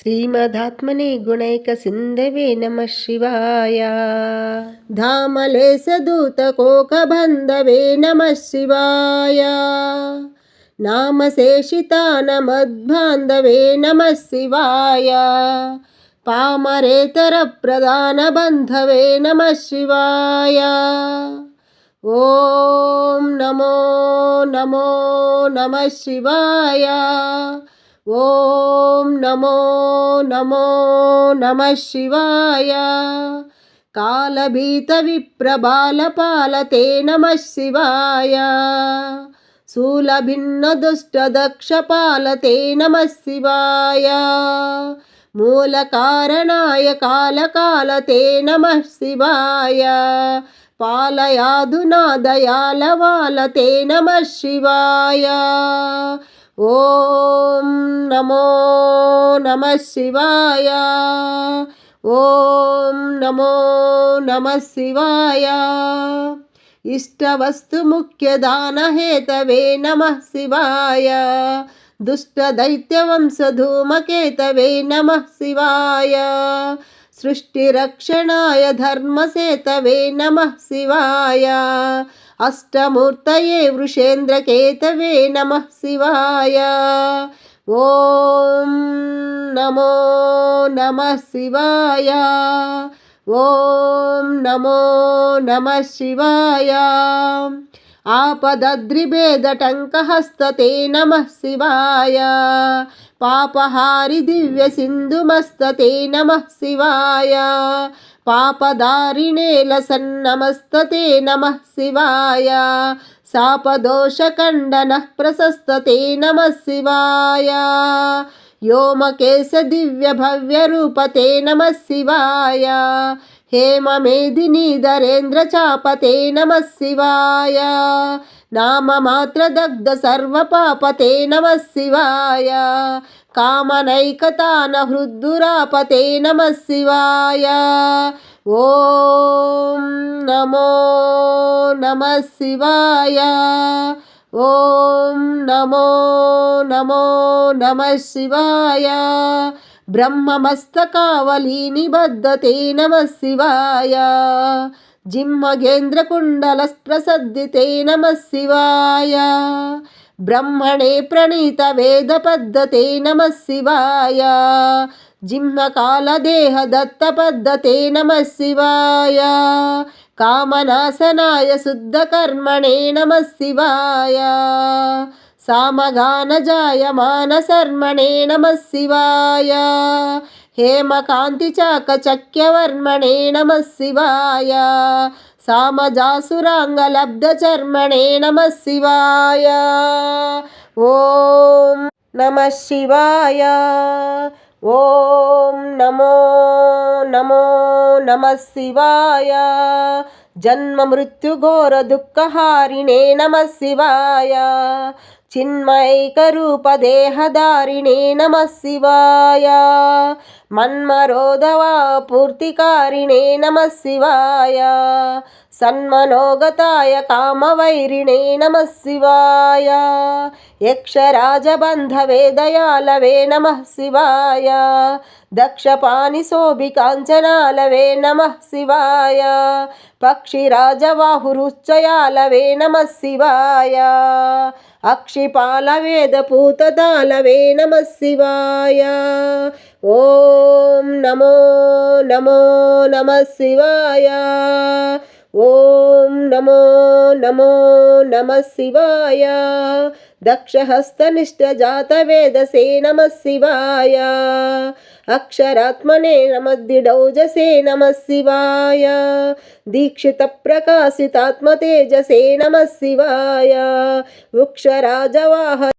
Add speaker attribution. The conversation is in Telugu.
Speaker 1: శ్రీమదాత్మనే గుణైక సింధవే నమ శివాయ.
Speaker 2: ధామలేశదూత కోకబంధవే నమ శివాయ. నామశేషితానమద్బాంధవే నమ శివాయ. పామరేతర ప్రధాన బంధవే నమ శివాయ. ఓం నమో నమో నమ శివాయ. ఓం నమో నమో నమ శివాయ. కాలభీత విప్రబాలపాలతే నమ శివాయ. శూలభిన్న దుష్టదక్షపాలతే నమ శివాయ. మూలకారణాయ కాలకాలతే నమ శివాయ. పాలయాదునా దయాలవాలతే నమ శివాయ. ఓం నమో నమ శివాయ ఓం నమో నమ శివాయ इष्टवस्तुमुख्यदानहेतवे नमः शिवाय दुष्टदैत्यवंशधूमकेतवे नमः शिवाय सृष्टिरक्षणाय धर्मसेतवे नमः शिवाय अष्टमूर्तये वृषेन्द्रकेतवे नमः शिवाय ॐ नमो नमः शिवाय ఓం నమో నమ శివాయ ఆపదద్రిభేదటంకహస్తతే నమ శివాయ పాపహారి దివ్య సింధుమస్తతే నమ శివాయ పాపదారిణేల సన్నమస్తతే నమ శివాయ శాపదోషఖండన ప్రశస్తతే నమ శివాయ. వ్యోమకేశ దివ్య భవ్య రూపతే నమ శివాయ. హేమమేదినీధరేంద్ర చాపతే నమ శివాయ. నామమాత్రదగ్ధ సర్వపాపతే నమ శివాయ. కామనైకతాన హృద్దురాపతే నమ శివాయ. ఓం నమో నమ శివాయ. ఓం నమో నమో నమ శివాయ. బ్రహ్మమస్తకావలి బద్ధతే నమ శివాయ. జిమ్మగేంద్రకుండల ప్రసద్ధితే నమ శివాయ. బ్రహ్మణే ప్రణీత వేద పద్ధతే నమ శివాయ. जिह्मकालदेहदत्तपद्धते नमः शिवाय कामनासनाय शुद्धकर्मणे नमः शिवाय सामगानजायमानसर्मणे नमः शिवाय हेमकान्तिचाकचक्यवर्मणे नमः शिवाय सामजासुराङ्गलब्धचर्मणे नमः शिवाय ॐ नमः शिवाय ఓం నమో నమో నమ శివాయ. జన్మ మృత్యుఘోర దుఃఖహారిణే నమ శివాయ. చిన్మైకరూపదేహదారిణే నమ శివాయ. మన్మరోధవా పూర్తికారిణే నమ శివాయ. సన్మనోగతాయ కామవైరిణే నమ శివాయ. యక్షరాజబంధవే దయాలవే నమ శివాయ. దక్షపాణిశోభికాంచనాలవే నమ శివాయ. పక్షిరాజవాహురుశ్చయాలవే నమ శివాయ. అక్షిపాలవేదపూతదాలవే నమ శివాయ. ॐ नमो नमो नमः शिवाय ॐ नमो नमो नमः शिवाय दक्षहस्तनिष्ठजातवेदसे नमः शिवाय अक्षरात्मने नमद्दिडौजसे नमः शिवाय दीक्षितप्रकाशितात्मतेजसे नमः शिवाय वृक्षराजवाह